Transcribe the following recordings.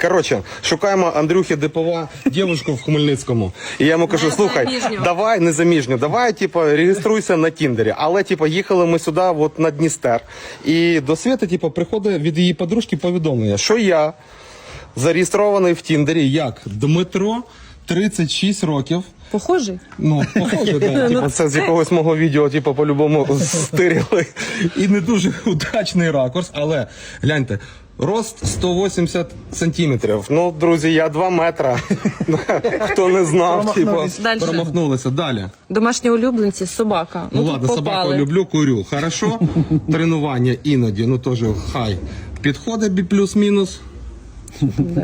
Коротше, шукаємо Андрюхи Депова дівчинку в Хмельницькому. І я йому кажу: слухай, давай незаміжню, давай, типу, реєструйся на Тіндері. Але, типу, їхали ми сюди, от на Дністер. І до Світи, типу, приходить від її подружки повідомлення, що я зареєстрований в Тіндері як Дмитро, 36 років. Похожий? Ну, похоже, да. Типу, це з якогось мого відео, типу, по-любому стирили. І не дуже удачний ракурс, але гляньте. Рост 180 сантиметрів. Ну, друзі, я 2 метра. Хто не знав, типу, Дальше. промахнулися. Далі. Домашні улюбленці, собака. Ну, тут ладно, собаку попали. люблю, курю. Хорошо. Тренування іноді, ну теж хай. Підходить бі- плюс-мінус.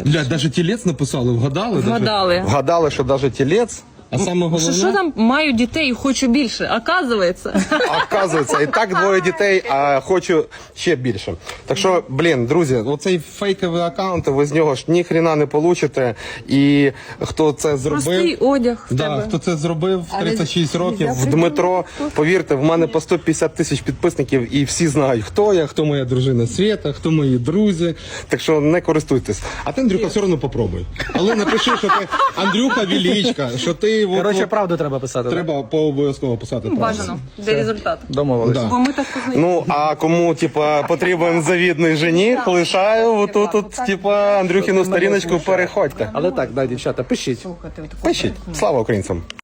Бля, навіть тілець написали, вгадали? Даже- Вгадали. Вгадали, що навіть тілець. А саме головне. Що, що там маю дітей і хочу більше? Оказується. Оказується, і так двоє дітей, а хочу ще більше. Так що, блін, друзі, оцей фейковий аккаунт, ви з нього ж ні хрена не получите. І хто це зробив. Простий одяг в Да, тебе. хто це зробив в Але 36 років в Дмитро, повірте, в мене по 150 тисяч підписників, і всі знають, хто я, хто моя дружина Свєта, хто мої друзі. Так що не користуйтесь. А ти, Андрюха, все одно попробуй. Але напиши, що ти Андрюха Величка, що ти його Коротше, правду треба писати. треба по обов'язково писати. Бажано де результат. Домовились. Да. Бо ми так познаємо. Ну, а кому, типа, потрібен завідний жених, лишаю отут, от, типа, Андрюхіну сторіночку, переходьте. Але так, да, дівчата, пишіть. Пишіть. Слава українцям!